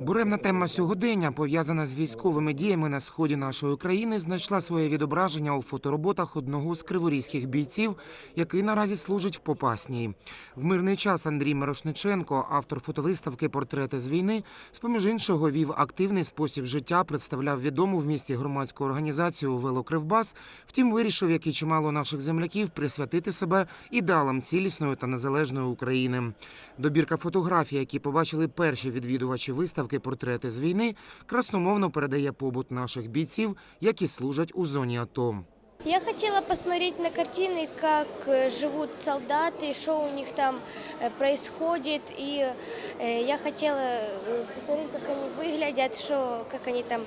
Буремна тема сьогодення, пов'язана з військовими діями на сході нашої країни, знайшла своє відображення у фотороботах одного з криворізьких бійців, який наразі служить в Попасній. В мирний час Андрій Мирошниченко, автор фотовиставки Портрети з війни, з поміж іншого вів активний спосіб життя, представляв відому в місті громадську організацію Велокривбас. Втім, вирішив, як і чимало наших земляків, присвятити себе ідеалам цілісної та незалежної України. Добірка фотографій, які побачили перші відвідувачі виставки Портрети з війни, красномовно передає побут наших бійців, які служать у зоні АТО. Я хотела посмотреть на картины, как э, живут солдаты, что у них там э, происходит. И э, я хотела э, посмотреть, как они выглядят, что, как они там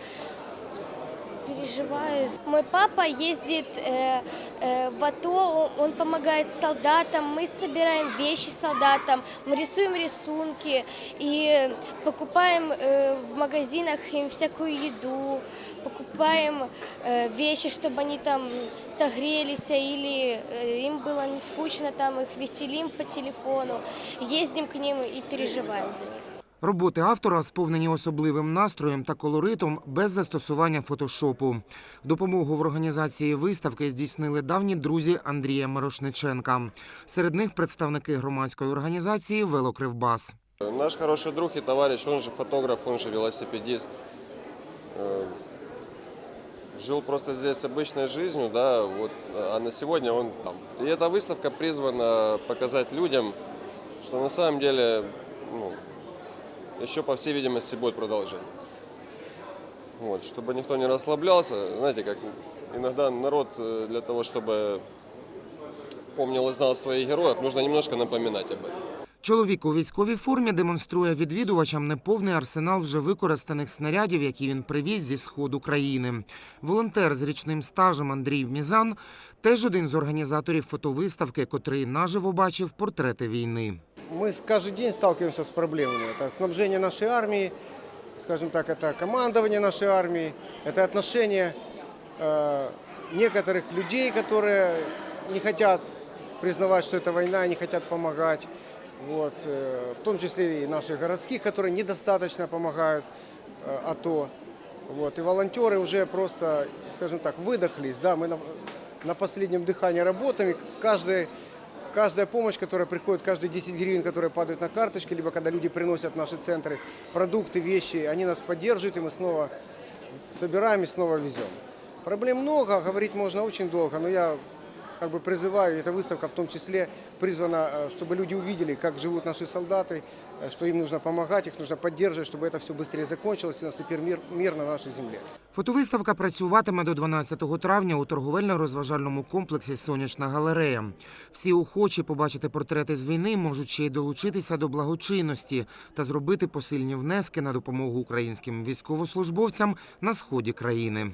переживают. Мой папа ездит э, э, в АТО, он помогает солдатам, мы собираем вещи солдатам, мы рисуем рисунки и покупаем э, в магазинах им всякую еду, покупаем э, вещи, чтобы они там согрелись или э, им было не скучно, там их веселим по телефону, ездим к ним и переживаем за них. Роботи автора сповнені особливим настроєм та колоритом без застосування фотошопу. Допомогу в організації виставки здійснили давні друзі Андрія Мирошниченка. Серед них представники громадської організації Велокривбас. Наш хороший друг и товарищ, он же фотограф, он же велосипедист. Э, Жил просто здесь обычной жизнью, да, вот, а на сегодня он там. И эта выставка призвана показать людям, что на самом деле, ну, еще по всей видимости будет продолжение. Вот, чтобы никто не расслаблялся, знаете, как иногда народ э, для того, чтобы помнил и знал своих героев, нужно немножко напоминать об этом. Чоловік у військовій формі демонструє відвідувачам неповний арсенал вже використаних снарядів, які він привіз зі сходу країни. Волонтер з річним стажем Андрій Мізан теж один з організаторів фотовиставки, котрий наживо бачив портрети війни. Мы каждый день сталкиваемся с проблемами. Это снабжение нашей армии, скажем так, это командование нашей армии, это отношение э, некоторых людей, которые не хотят признавать, что это война, не хотят помогать. Вот, э, в том числе и наших городских, которые недостаточно помогают э, АТО. Вот, и волонтеры уже просто, скажем так, выдохлись. Да, мы на, на последнем дыхании работаем. И каждый Каждая помощь, которая приходит, каждые 10 гривен, которые падают на карточки, либо когда люди приносят в наши центры продукты, вещи, они нас поддерживают, и мы снова собираем и снова везем. Проблем много, говорить можно очень долго, но я как бы призываю, и эта выставка в том числе призвана, э, чтобы люди увидели, как живут наши солдаты, э, что им нужно помогать, их нужно поддерживать, чтобы это все быстрее закончилось и наступил мир, мир на нашей земле. Фотовиставка працюватиме до 12 травня у торговельно-розважальному комплексі Сонячна галерея. Всі охочі побачити портрети з війни можуть ще й долучитися до благочинності та зробити посильні внески на допомогу українським військовослужбовцям на сході країни.